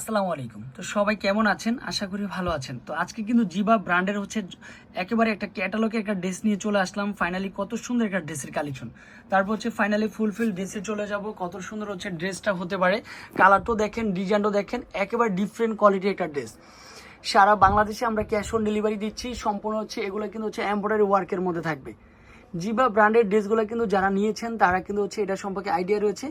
আসসালামু আলাইকুম। তো সবাই কেমন আছেন? আশা করি ভালো আছেন। তো আজকে কিন্তু জিবা ব্র্যান্ডের হচ্ছে একেবারে একটা ক্যাটালগে একটা ড্রেস নিয়ে চলে আসলাম। ফাইনালি কত সুন্দর একটা ড্রেসের কালেকশন তারপর হচ্ছে ফাইনালি ফুলফিল ড্রেসে চলে যাব। কত সুন্দর হচ্ছে ড্রেসটা হতে পারে। কালারটাও দেখেন ডিজাইনটাও দেখেন, একেবারে ডিফারেন্ট কোয়ালিটির একটা ড্রেস। সারা বাংলাদেশে আমরা ক্যাশ অন ডেলিভারি দিচ্ছি। সম্পূর্ণ হচ্ছে, এগুলো কিন্তু হচ্ছে এমব্রয়ডারি ওয়ার্কের মধ্যে থাকবে। জিবা ব্র্যান্ডের ড্রেসগুলো কিন্তু যারা নিয়েছেন, তারা কিন্তু হচ্ছে এটা সম্পর্কে আইডিয়া রয়েছে।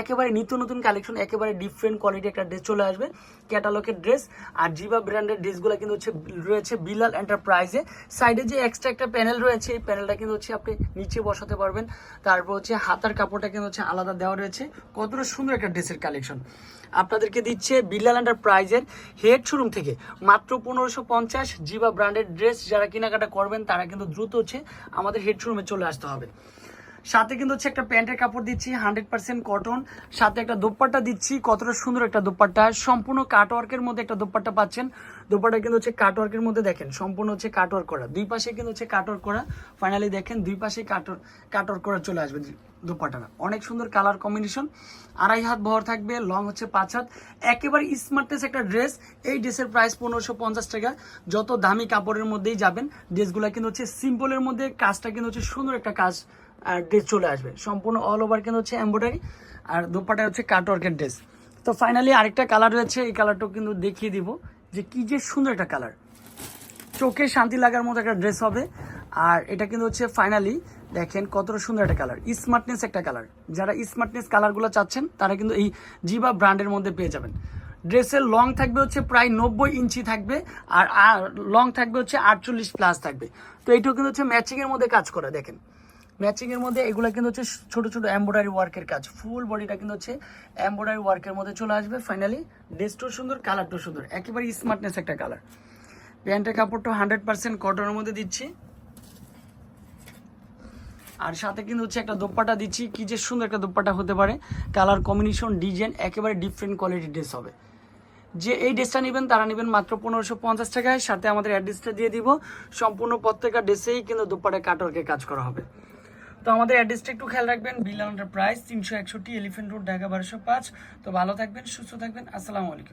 একেবারে নিত্য নতুন কালেকশন একেবারে ডিফারেন্ট কোয়ালিটি একটা ড্রেস চলে আসবে ক্যাটালগের ড্রেস আর জিবা ব্র্যান্ডের ড্রেসগুলো কিন্তু হচ্ছে রয়েছে বিলাল এন্টারপ্রাইজে সাইডে যে এক্সট্রা একটা প্যানেল রয়েছে, এই প্যানেলটা কিন্তু হচ্ছে আপনি নিচে বসাতে পারবেন। তারপর হচ্ছে হাতার কাপড়টা কিন্তু হচ্ছে আলাদা দেওয়া রয়েছে। কতটা সুন্দর একটা ড্রেসের কালেকশন আপনাদেরকে দিচ্ছে বিল্লাল এন্টারপ্রাইজের হেড শোরুম থেকে মাত্র পনেরোশো পঞ্চাশ জিবা ব্র্যান্ডের ড্রেস যারা কেনাকাটা করবেন, তারা কিন্তু দ্রুত হচ্ছে আমাদের হেড শোরুমে চলে আসতে হবে। সাথে কিন্তু হচ্ছে একটা প্যান্টের কাপড় দিচ্ছি হান্ড্রেড পার্সেন্ট কটন সাথে একটা দোপাট্টা দিচ্ছি, কতটা সুন্দর একটা দোপাট্টা। সম্পূর্ণ কাটওয়ার্কের মধ্যে একটা দোপাট্টা পাচ্ছেন। দোপাট্টা কিন্তু হচ্ছে কাটওয়ার্কের মধ্যে দেখেন, সম্পূর্ণ হচ্ছে কাটওয়ার্ক করা। দুই পাশে কিন্তু হচ্ছে কাটওয়ার্ক করা। ফাইনালি দেখেন, দুই পাশে কাটওয়ার কাটওয়ার্ক করা চলে আসবে দোপাট্টাটা। অনেক সুন্দর কালার কম্বিনেশন আড়াই হাত ভর থাকবে লং হচ্ছে পাঁচ হাত। একেবারে স্মার্টনেস একটা ড্রেস এই ড্রেসের প্রাইস পনেরোশো পঞ্চাশ টাকা। যত দামি কাপড়ের মধ্যেই যাবেন ড্রেসগুলো কিন্তু হচ্ছে সিম্পলের মধ্যে, কাজটা কিন্তু হচ্ছে সুন্দর একটা কাজ আর ড্রেস চলে আসবে। সম্পূর্ণ অল ওভার কিন্তু হচ্ছে এম্ব্রয়ডারি আর দোপাটা হচ্ছে কাটওয়ার্কের ড্রেস তো ফাইনালি আরেকটা কালার রয়েছে, এই কালারটাও কিন্তু দেখিয়ে দিব যে কি যে সুন্দর একটা কালার চোখে শান্তি লাগার মতো একটা ড্রেস হবে। আর এটা কিন্তু হচ্ছে ফাইনালি দেখেন কতটা সুন্দর একটা কালার স্মার্টনেস একটা কালার যারা স্মার্টনেস কালারগুলো চাচ্ছেন, তারা কিন্তু এই জিবা ব্র্যান্ডের মধ্যে পেয়ে যাবেন। ড্রেসের লং থাকবে হচ্ছে প্রায় নব্বই ইঞ্চি থাকবে আর লং থাকবে হচ্ছে আটচল্লিশ প্লাস থাকবে। তো এইটাও কিন্তু হচ্ছে ম্যাচিংয়ের মধ্যে কাজ করা, দেখেন। ম্যাচিং এর মধ্যে এগুলো কিন্তু হচ্ছে ছোট ছোট এমব্রয়ডারি ওয়ার্কের কাজ। ফুল বডিটা কিন্তু হচ্ছে এমব্রয়ডারি ওয়ার্কের মধ্যে চলে আসবে। ফাইনালি ড্রেসটাও সুন্দর কালারটাও সুন্দর। একেবারে স্মার্টনেস একটা কালার প্যান্টের কাপড়টা হান্ড্রেড পার্সেন্ট কটনের মধ্যে দিচ্ছি। আর সাথে কিন্তু হচ্ছে একটা দোপাটা দিচ্ছি। কি যে সুন্দর একটা দোপাটা হতে পারে। কালার কম্বিনেশন ডিজাইন একেবারে ডিফারেন্ট কোয়ালিটির ড্রেস হবে। যে এই ড্রেসটা নেবেন, তারা নেবেন মাত্র পনেরোশো পঞ্চাশ টাকায়। সাথে আমাদের অ্যাড্রেসটা দিয়ে দিব। সম্পূর্ণ প্রত্যেকটা ড্রেসেই কিন্তু দোপাটায় কাটরকে কাজ করা হবে। তো আমাদের অ্যাড্রেসটা একটু খেয়াল রাখবেন বিল প্রাইস তিনশো একষট্টি এলিফেন্ট রোড ঢাকা বারোশো পাঁচ। তো ভালো থাকবেন, সুস্থ থাকবেন, আসসালামু আলাইকুম।